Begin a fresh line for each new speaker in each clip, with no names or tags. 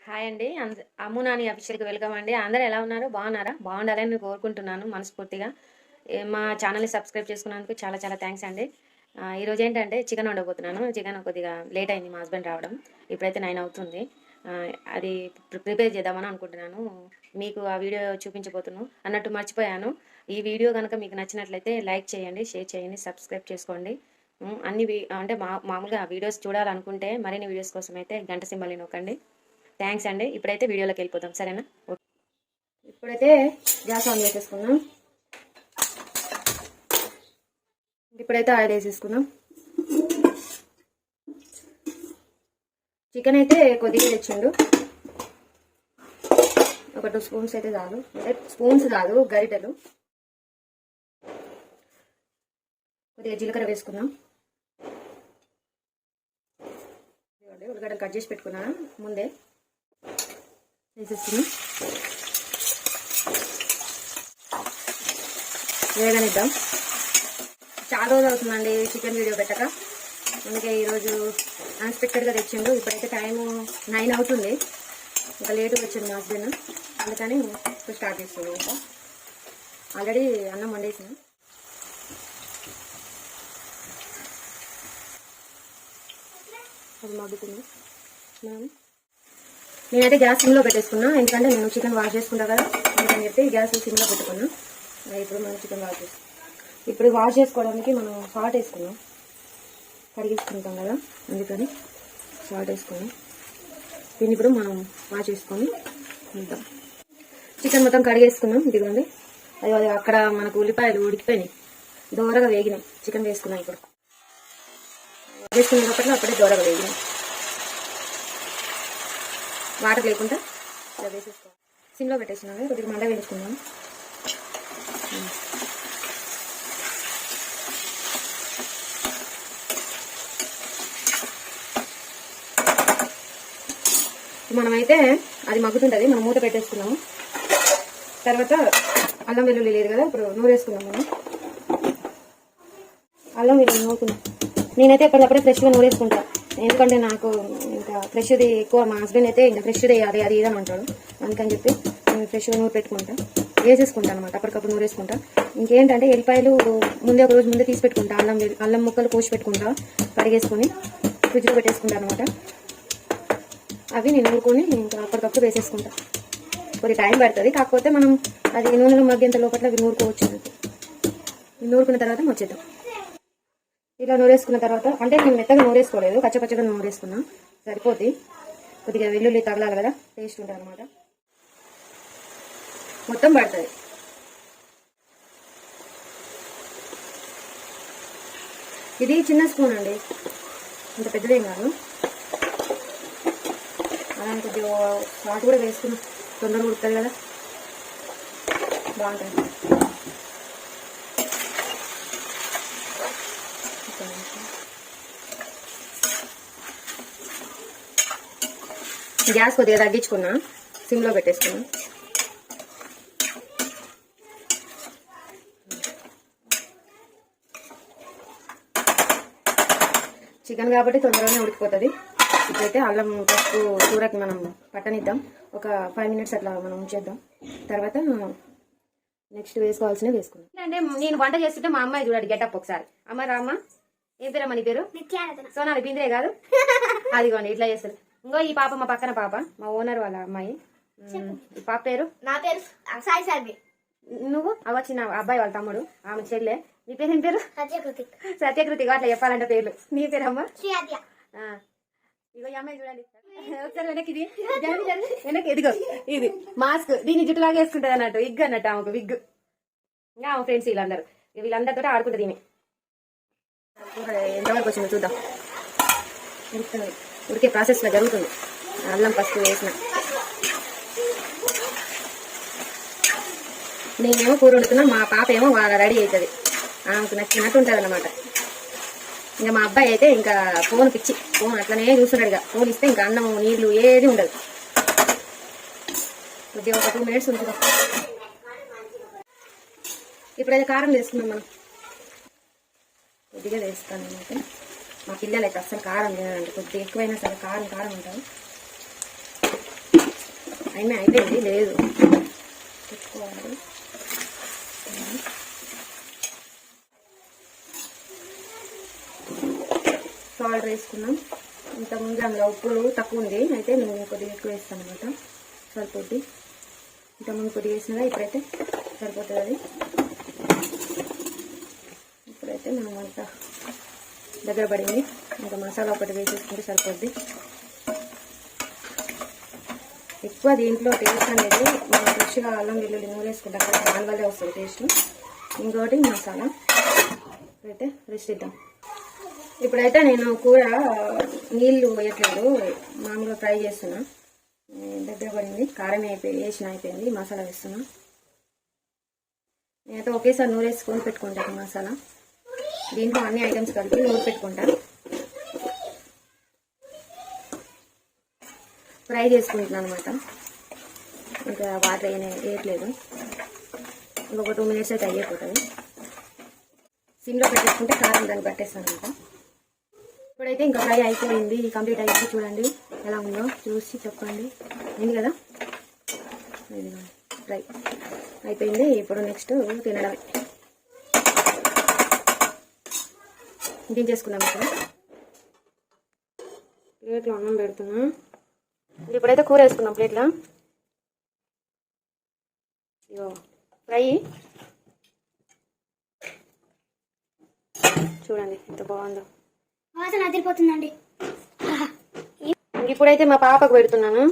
Hi అండి. అంద అమ్ము Nani అఫీషియల్కి welcome అండి. అందరూ ఎలా ఉన్నారు? బాగున్నారా? బాగుండాలని నేను కోరుకుంటున్నాను మనస్ఫూర్తిగా. మా ఛానల్ని సబ్స్క్రైబ్ చేసుకున్నందుకు చాలా చాలా థ్యాంక్స్ అండి. ఈరోజు ఏంటంటే చికెన్ వండబోతున్నాను. చికెన్ కొద్దిగా లేట్ అయింది మా హస్బెండ్ రావడం. ఇప్పుడైతే నైన్ అవుతుంది. అది ప్రి- ప్రిపేర్ చేద్దామని అనుకుంటున్నాను. మీకు ఆ వీడియో చూపించబోతున్నాను అన్నట్టు మర్చిపోయాను. ఈ వీడియో కనుక మీకు నచ్చినట్లయితే లైక్ చేయండి షేర్ చేయండి సబ్స్క్రైబ్ చేసుకోండి. అన్ని అంటే మా మామూలుగా వీడియోస్ చూడాలనుకుంటే మరిన్ని వీడియోస్ కోసం అయితే గంట సింబల్ని నొక్కండి. థ్యాంక్స్ అండి. ఇప్పుడైతే వీడియోలోకి వెళ్ళిపోతాం సరేనా? ఓకే. ఇప్పుడైతే గ్యాస్ ఆన్ చేసేసుకున్నాం ఇప్పుడైతే ఆయిల్ వేసేసుకున్నాం చికెన్ అయితే కొద్దిగా తెచ్చిండు. ఒక టూ స్పూన్స్ అయితే చాలు. అంటే స్పూన్స్ కాదు గరిటెలు. కొద్దిగా జీలకర్ర వేసుకుందాం. ఉల్లిగడ్డలు కట్ చేసి పెట్టుకున్నా ముందే వేసేసుకుని వేగనిద్దాం. చాలా రోజులు అవుతుందండి చికెన్ వీడియో పెట్టక. అందుకే ఈరోజు అన్ఎక్స్పెక్టెడ్గా తెచ్చిండు. ఇప్పుడైతే టైము నైన్ అవుతుంది. ఇంకా లేటుగా వచ్చింది మా హస్బెండ్. అందుకని ఇప్పుడు స్టార్ట్ చేస్తుంది ఇంకా. ఆల్రెడీ అన్నం వండేసాను. అది మగ్గుతుంది. మనం నేనైతే గ్యాస్ సిమ్లో పెట్టేసుకున్నా. ఎందుకంటే నేను చికెన్ వాష్ చేసుకుంటా కదా అందుకని చెప్పి గ్యాస్ సిమ్లో పెట్టుకున్నా. ఇప్పుడు మనం చికెన్ వాష్ చేసుకున్నాం ఇప్పుడు వాష్ చేసుకోవడానికి మనం సాల్ట్ వేసుకున్నాం. కడిగేసుకుంటాం కదా అందుకని సాల్ట్ వేసుకున్నాం. దీన్ని ఇప్పుడు మనం వాష్ చేసుకొని ఉంటాం చికెన్ మొత్తం కడిగేసుకున్నాం. ఇదిగోండి. అది అది అక్కడ మనకు ఉల్లిపాయలు ఉడికిపోయినాయి. దోరగా వేగినాయి. చికెన్ వేసుకున్నాం ఇప్పుడు. వేసుకునేటప్పట్లో అప్పుడే దోరగా వేగినాయి. వాటర్ లేకుండా ఇలా వేసేసుకోవాలి. సిమ్లో పెట్టేస్తున్నాను కొద్దిగా మంట వేసుకుందాం మనమైతే అది మగ్గుతుంటుంది. మనం మూత పెట్టేసుకున్నాము. తర్వాత అల్లం వెల్లుల్లి లేదు కదా ఇప్పుడు నూనె వేసుకున్నాం మనం. అల్లం వెల్లుల్లి నూరుకున్నాం. నేనైతే ఎప్పటికప్పుడే ఫ్రెష్గా నూరేసుకుంటా. ఎందుకంటే నాకు ఇంకా ఫ్రెష్ది ఎక్కువ మా హస్బెండ్ అయితే ఇంకా ఫ్రెష్ది అది అది ఇదని అంటాడు. అందుకని చెప్పి నేను ఫ్రెష్గా నూరు పెట్టుకుంటా. వేసేసుకుంటా అనమాట అప్పటికప్పుడు నూరేసుకుంటా. ఇంకేంటంటే ఎల్లిపాయలు ముందే ఒక రోజు ముందే తీసి పెట్టుకుంటా. అల్లం అల్లం ముక్కలు కోసి పెట్టుకుంటా. కడిగేసుకొని ఫ్రిడ్జ్లో పెట్టేసుకుంటాను అనమాట అవి నేను నూరుకొని ఇంకా అప్పటికప్పుడు వేసేసుకుంటా. కొద్ది టైం పడుతుంది. కాకపోతే మనం అది నూనెలో మగ్గేంత లోపల అవి నూరుకోవచ్చు నూరుకున్న తర్వాత వచ్చేద్దాం ఇలా నూరేసుకున్న తర్వాత అంటే నేను మెత్తగా నూరేసుకోలేదు కచ్చపచ్చగా నూరేసుకున్నాం. సరిపోద్ది. కొద్దిగా వెల్లుల్లి తగలాలి కదా టేస్ట్ ఉంటుంది అనమాట మొత్తం పడుతుంది. ఇది చిన్న స్పూన్ అండి. ఇంత పెద్దదేం కాదు. అలానే కొద్దిగా సాల్ట్ కూడా వేసుకున్నాం తొందరగా ఉడుతుంది కదా. బాగుంటుంది. గ్యాస్ కొద్దిగా తగ్గించుకున్నా. సిమ్లో పెట్టేసుకున్నా చికెన్ కాబట్టి తొందరగానే ఉడికిపోతుంది. ఇప్పుడైతే అల్లం పసుపు కూరకి మనం పట్టనిద్దాం. ఒక ఫైవ్ మినిట్స్ అట్లా మనం ఉంచేద్దాం. తర్వాత నెక్స్ట్ వేసుకోవాల్సినవి వేసుకుందాం. అంటే నేను వంట చేస్తుంటే మా అమ్మాయి చూడండి గెటప్ ఒకసారి. అమ్మ రామ్మ ఏం పేరమ్మా నీ పేరు? సోనాలి బిందే కాదు. అదిగోండి ఇట్లా చేస్తారు ఇంకో ఈ పాప మా పక్కన పాప మా ఓనర్ వాళ్ళ అమ్మాయి. ఈ పాప పేరు?
నా పేరు సాయి సార్వి
నువ్వు? అవచ్చిన అబ్బాయి వాళ్ళ తమ్ముడు ఆమె చెల్లె. నీ పేరు ఏం పేరు?
సత్యకృతి.
సత్యకృతి అట్లా చెప్పాలంటే పేర్లు. నీ పేరమ్మా
శ్రీ ఆద్య.
ఆ. ఇగో ఈ అమ్మాయి చూడండి. ఒకసారి వెనక్కి ఇది. వెనక్కి ఇదిగో ఇది. మాస్క్. దీన్ని జుట్టులాగా వేసుకుంటది అన్నట్టు. విగ్ అన్నట్టు ఆమెకు విగ్ ఇంకా ఆమె ఫ్రెండ్స్ వీళ్ళందరూ. వీళ్ళందరితో ఆడుకుంటుంది ఈమె. ఎంతవరకు వచ్చిందో చూద్దాం. ఉడికే ప్రాసెస్లో జరుగుతుంది. అల్లం పసుపు వేసిన. నేనేమో కూర వండుతున్నా మా పాప ఏమో వాళ్ళ రెడీ అవుతుంది ఆమెకు నచ్చినట్టు ఉంటుంది అన్నమాట ఇంకా మా అబ్బాయి అయితే ఇంకా ఫోన్ పిచ్చి ఫోన్ అట్లనే చూస్తున్నాడు ఇక. ఫోన్ ఇస్తే ఇంకా అన్నం నీళ్ళు ఏది ఉండదు. కొద్దిగా ఒక టూ మినిట్స్ ఉంచుదాం ఇప్పుడైతే కారం వేసుకున్నాం మనం. కొద్దిగా వేస్తాను అనమాట మా పిల్లలు అయితే అస్సలు కారం తినాలండి కొద్దిగా ఎక్కువైనా సరే కారం కారం ఉంటుంది అయినా అయిపోయింది లేదు. పెట్టుకోవాలి. సాల్ట్ వేసుకున్నాం. ఇంతకుముందు అందులో ఉప్పు తక్కువ ఉంది. అయితే నేను కొద్దిగా ఎక్కువ వేస్తాను అనమాట సరిపోద్ది ఇంతకుముందు కొద్దిగా వేసినగా ఇప్పుడైతే సరిపోతుంది. అది ఇప్పుడైతే మనం అంతా దగ్గర పడింది. ఇంకా మసాలా ఒకటి వేసేసుకుంటే సరిపోద్ది. ఎక్కువ దీంట్లో టేస్ట్ అనేది మనం ఫ్రెష్గా అల్లం వెల్లుల్లి నూనె వేసుకుంటాం కదా దాని వల్లే వస్తుంది టేస్ట్ ఇంకోటి మసాలా. అయితే రెస్ట్ ఇద్దాం. ఇప్పుడైతే నేను కూర నీళ్ళు వేయట్లేదు మామూలుగా ఫ్రై చేస్తున్నా. దగ్గర పడింది. కారం అయిపోయి వేసిన అయిపోయింది. మసాలా వేస్తున్నా. నేనైతే ఒకేసారి నూనె వేసుకొని పెట్టుకుంటాను మసాలా. దీంట్లో అన్ని ఐటమ్స్ కలిపి నూనె పెట్టుకుంటాను. ఫ్రై చేసుకుంటున్నాను అనమాట ఇంకా వాటర్ అయినా వేయట్లేదు. ఇంకొక టూ మినిట్స్ అయితే అయిపోతుంది. సిమ్లో పెట్టేసుకుంటే కారం దాన్ని పట్టేస్తాను అనమాట ఇప్పుడైతే ఇంకా ఫ్రై అయిపోయింది. కంప్లీట్ అయ్యింది చూడండి ఎలా ఉందో. చూసి చెప్పండి. ఏంది కదా? ఫ్రై అయిపోయింది. ఇప్పుడు నెక్స్ట్ తినడమే. దించేసుకున్నాం ఇక్కడ ప్లేట్లో అన్నం పెడుతున్నా. ఇప్పుడైతే కూర వేసుకున్నాం ప్లేట్లో. ఇగో ఫ్రై. చూడండి ఎంత బాగుందో.
వాసన అదిరిపోతుందండి.
ఇప్పుడైతే మా పాపకు పెడుతున్నాను.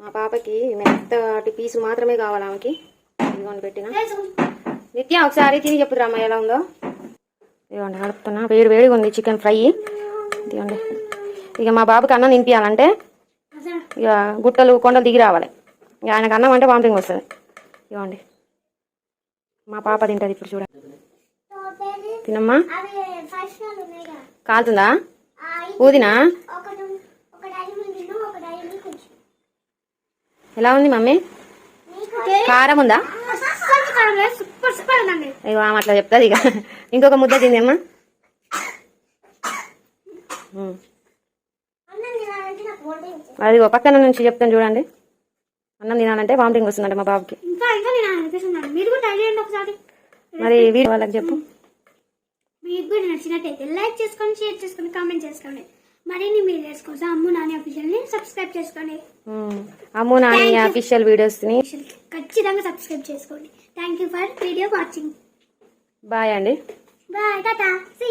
మా పాపకి మెత్తటి పీసులు మాత్రమే కావాలి ఆమెకి. ఇదిగోండి పెట్టిన. నిత్య ఒకసారి తిని చెప్పురా అమ్మ ఎలా ఉందో? ఇదిగోండి కలుపుతున్నా వేడి వేడిగా ఉంది చికెన్ ఫ్రై. ఇదిగోండి. ఇక మా బాబుకి అన్నం తినిపించాలంటే ఇక గుట్టలు కొండలు దిగి రావాలి. ఇక ఆయనకు అన్నం అంటే వామిటింగ్ వస్తుంది. ఇవ్వండి మా పాప తింటుంది ఇప్పుడు చూడండి తినమ్మా.
అవి
కాలుతుందా? ఊదినా? ఎలా ఉంది మమ్మీ? కారం ఉందా?
సూపర్ సూపర్ ఉందండి.
ఆమె అట్లా చెప్తుంది ఇక ఇంకొక ముద్ద
నాకు వంట
అది పక్కన నుంచి చెప్తాను చూడండి. అన్నం తినాలంటే వామిటింగ్ వస్తుందంట మా బాబుకి.
మీరు కూడా ట్రై చేయండి ఒకసారి.
మరి వీడి వాళ్ళకి చెప్పు.
మీకు కూడా నచ్చినట్టయితే లైక్ చేసుకోండి షేర్ చేసుకోండి కామెంట్ చేసుకోండి. మరిన్ని వీడియోస్ కోసం అమ్ము నాని అఫీషియల్ని సబ్స్క్రైబ్ చేసుకోండి.
అమ్ము నాని అఫీషియల్ వీడియోస్ని
ఖచ్చితంగా సబ్స్క్రైబ్ చేసుకోండి. Thank you for video watching
bye అండి.
Bye tata see